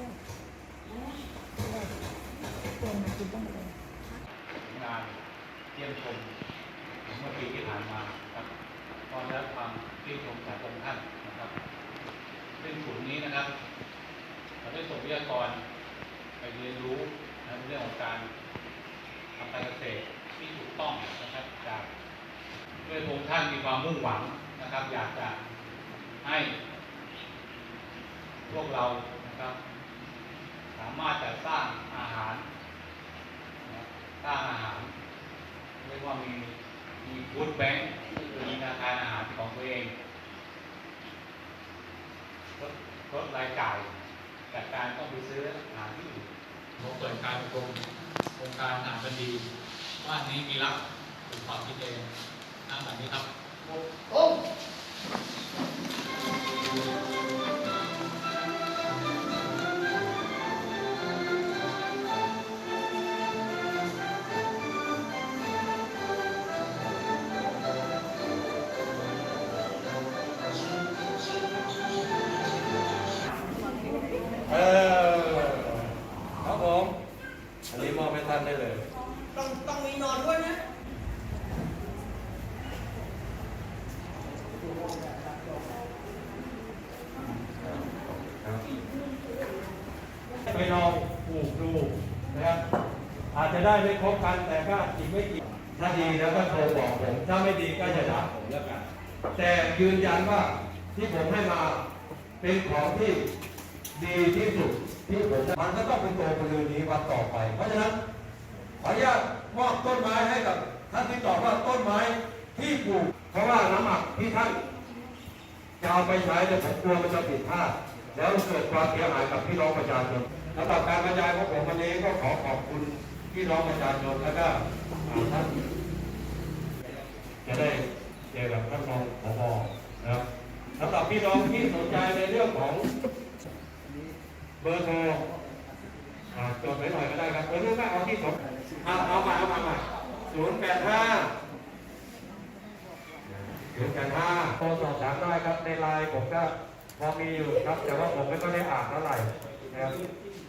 งานเยี่ยมชมเมื่อปีที่ผ่านมาครับก็ได้รับความชื่นชมจากองค์ท่านนะครับ ซึ่งศูนย์นี้นะครับเราได้ส่งวิทยากรไปเรียนรู้นะเรื่องของการทำการเกษตรที่ถูกต้องนะครับจากด้วยองค์ท่านมีความมุ่งหวังนะครับ อยากจะให้พวกเรานะครับ สามารถจะสร้างอาหารนะครับสร้างอาหารเรียกว่ามีมีฟู้ดแบงค์ก็คือมีธนาคารอาหารของตัวเองลดลดรายจ่ายจากการต้องไปซื้ออาหารที่อื่นผมเปิดการอบรมโครงการอาหารบันดีบ้านนี้มีรักเป็นความคิดเองนั่งแบบนี้ครับเอ จะได้ไม่ครบกันแต่ก็อีกไม่กี่ถ้าดีแล้วก็โทรบอกผม ถ้าไม่ดีก็จะด่าผมแล้วกัน แต่ยืนยันว่าที่ผมให้มาเป็นของที่ดีที่สุดที่ผมมันก็ต้องเป็นตัวปลือนี้วันต่อไป เพราะฉะนั้นขออนุญาตมอบต้นไม้ให้กับท่านที่ตอบว่าต้นไม้ที่ปลูกเพราะว่าน้ำหมักที่ท่านจะเอาไปใช้แต่ผมกลัวมันจะผิดพลาดแล้วเกิดความเสียหายกับพี่น้องประชาชนสำหรับการบรรยายของผมวันนี้ก็ขอขอบคุณ พี่น้องประชาชนแล้วก็ท่านจะได้เจอกับท่านรองผบนะครับสำหรับพี่น้องที่สนใจในเรื่องของเบอร์โทรอ่าจดไว้หน่อยก็ได้ครับเบอร์โทรก็เอาที่ผมเอาเอามาเอามามาศูนย์แปดห้าถึงกันห้าโทรสอบถามได้ครับในไลน์ผมก็พอมีอยู่ครับ แต่ว่าผมไม่ค่อยได้อ่านเท่าไหร่นะครับ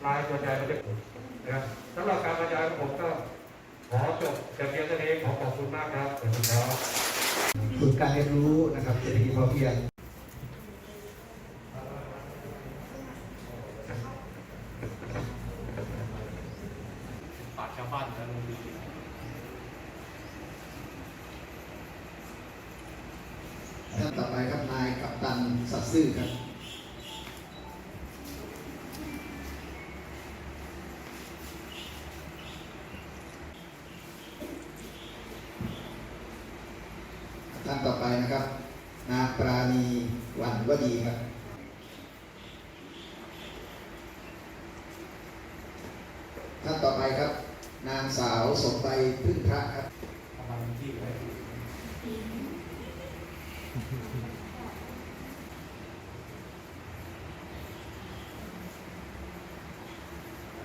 ไลน์ส่วนใหญ่มันจะ นะครับสำหรับการบรรยายของผมก็ขอจบแต่เพียงเท่านี้ขอขอบคุณมากครับขอบคุณครับฝึกการเรียนรู้นะครับเศรษฐกิจพอเพียงฝากชาวบ้านกันดีท่านต่อไปครับนายกัปตันสัตย์ซื่อครับ ท่านต่อไปนะครับ นางปราณีวันวดีครับท่านต่อไปครับ นางสาวสมใบพึ่งพระครับ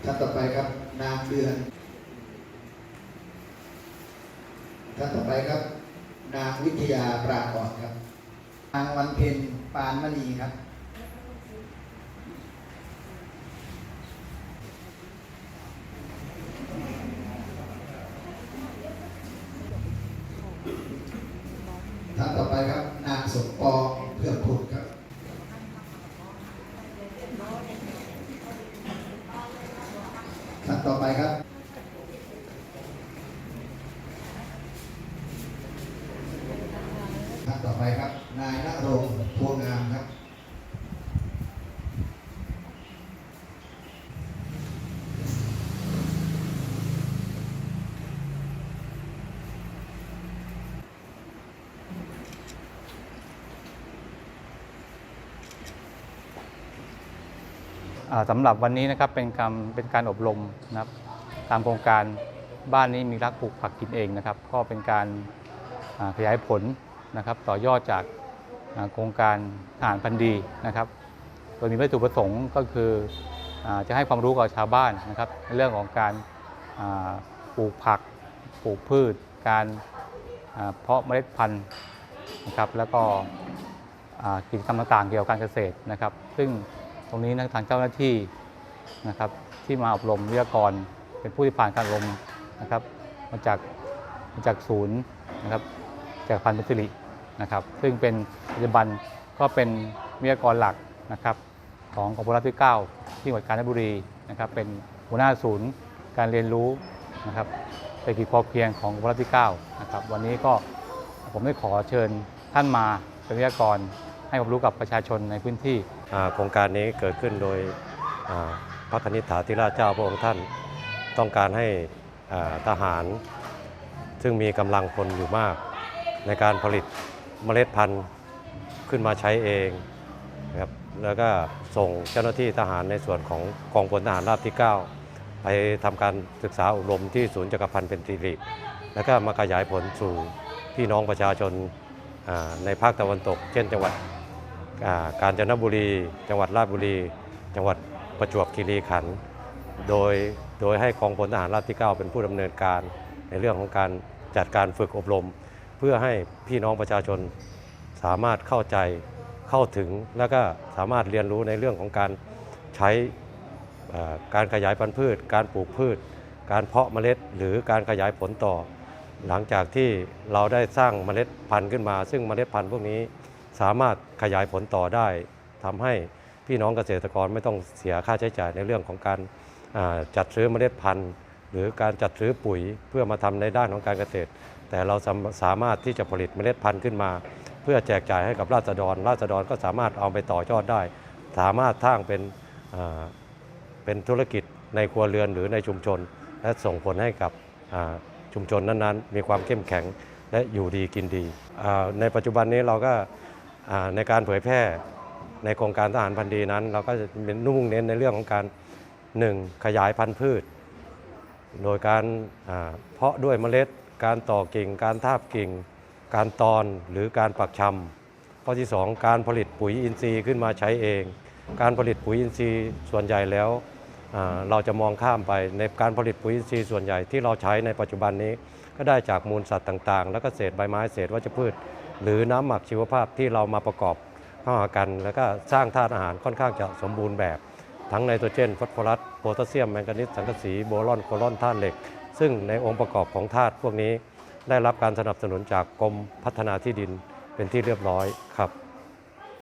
ท่านต่อไปครับ นางเดือนท่านต่อไปครับ นางวิทยาปราก่อนครับ นางวันเพ็ญปานมณีครับ ท่านต่อไปครับ นางสมปองเพื่อพุทธครับ ท่านต่อไปครับ ท่านต่อไปครับ นายณรงค์พวงงามครับ อ่า สำหรับวันนี้นะครับเป็นการเป็นการอบรมนะครับตามโครงการบ้านนี้มีรักปลูกผักกินเองนะครับ ก็เป็นการขยายผลนะครับต่อยอดจากโครงการทหารพันธุ์ดีนะครับ โดยมีวัตถุประสงค์ก็คือจะให้ความรู้กับชาวบ้านนะครับในเรื่องของการปลูกผักปลูกพืช การเพาะเมล็ดพันธุ์นะครับ แล้วก็กิจกรรมต่างๆเกี่ยวกับการเกษตรนะครับ ซึ่ง ตรงนี้นะทางเจ้าหน้าที่นะครับที่มาอบรมวิทยากร เป็นผู้ที่ผ่านการอบรมนะครับมาจากมาจากศูนย์นะครับจากพันธุ์พิรินะครับ ซึ่งเป็นปัจจุบันก็เป็นวิทยากรหลักนะครับของกองพลรับที่9ที่จังหวัดกาญจนบุรีนะครับ เป็นหัวหน้าศูนย์การเรียนรู้นะครับเศรษฐกิจพอเพียงของกองพลรับที่9นะครับ วันนี้ก็ผมได้ขอเชิญท่านมาเป็นวิทยากร ให้ความรู้กับประชาชนในพื้นที่ โครงการนี้เกิดขึ้นโดยพระคณิษฐาธิราชเจ้าพระองค์ท่านต้องการให้ทหาร ซึ่งมีกำลังพลอยู่มาก ในการผลิตเมล็ดพันธุ์ขึ้นมาใช้เองนะครับแล้วก็ส่งเจ้าหน้าที่ทหารในส่วนของกองพลทหารราบที่ 9 ไปทำการศึกษาอบรมที่ศูนย์จักรพันธ์เป็นสิริแล้วก็มาขยายผลสู่พี่น้องประชาชน ในภาคตะวันตก เช่นจังหวัดกาญจนบุรี จังหวัดราชบุรี จังหวัดประจวบคีรีขันธ์โดยโดยให้กองพลทหารราบที่ 9 เป็นผู้ดำเนินการในเรื่องของการจัดการฝึกอบรม เพื่อให้พี่น้องประชาชนสามารถเข้าใจเข้าถึงแล้วก็สามารถเรียนรู้ในเรื่องของการใช้การขยายพันธุ์พืช การปลูกพืช การเพาะเมล็ด หรือการขยายผลต่อ หลังจากที่เราได้สร้างเมล็ดพันธุ์ขึ้นมา ซึ่งเมล็ดพันธุ์พวกนี้สามารถขยายผลต่อได้ทำให้พี่น้องเกษตรกรไม่ต้องเสียค่าใช้จ่ายในเรื่องของการจัดซื้อเมล็ดพันธุ์หรือการจัดซื้อปุ๋ยเพื่อมาทำในด้านของการเกษตร แต่เราสามารถที่จะผลิตเมล็ดพันธุ์ขึ้นมา เพื่อแจกจ่ายให้กับราษฎร ราษฎรก็สามารถเอาไปต่อยอดได้ สามารถสร้างเป็นเป็นธุรกิจในครัวเรือนหรือในชุมชน และส่งผลให้กับ ชุมชนนั้นๆ มีความเข้มแข็งและอยู่ดีกินดี ในปัจจุบันนี้เราก็ในการเผยแพร่ในโครงการทหารพันธุ์ดีนั้น เราก็จะเป็นนุ่งเน้นในเรื่องของการหนึ่งขยายพันธุ์พืช โดยการเพาะด้วยเมล็ด การต่อกิ่ง การทาบกิ่ง การตอนหรือการปักชำข้อที่สองการผลิตปุ๋ยอินทรีย์ขึ้นมาใช้เอง การผลิตปุ๋ยอินทรีย์ส่วนใหญ่แล้ว เราจะมองข้ามไปในการผลิตปุ๋ยอินทรีย์ส่วนใหญ่ที่เราใช้ในปัจจุบันนี้ ก็ได้จากมูลสัตว์ต่างๆ แล้วก็เศษใบไม้เศษวัชพืช หรือน้ำหมักชีวภาพที่เรามาประกอบเข้าหากัน แล้วก็สร้างธาตุอาหารค่อนข้างจะสมบูรณ์แบบ ทั้งไนโตรเจนฟอสฟอรัสโพแทสเซียมแมงกานีสสังกะสีโบรอนโคลอนธาตุเหล็ก ซึ่งในองค์ประกอบของธาตุพวกนี้ ได้รับการสนับสนุนจากกรมพัฒนาที่ดินเป็นที่เรียบร้อยครับ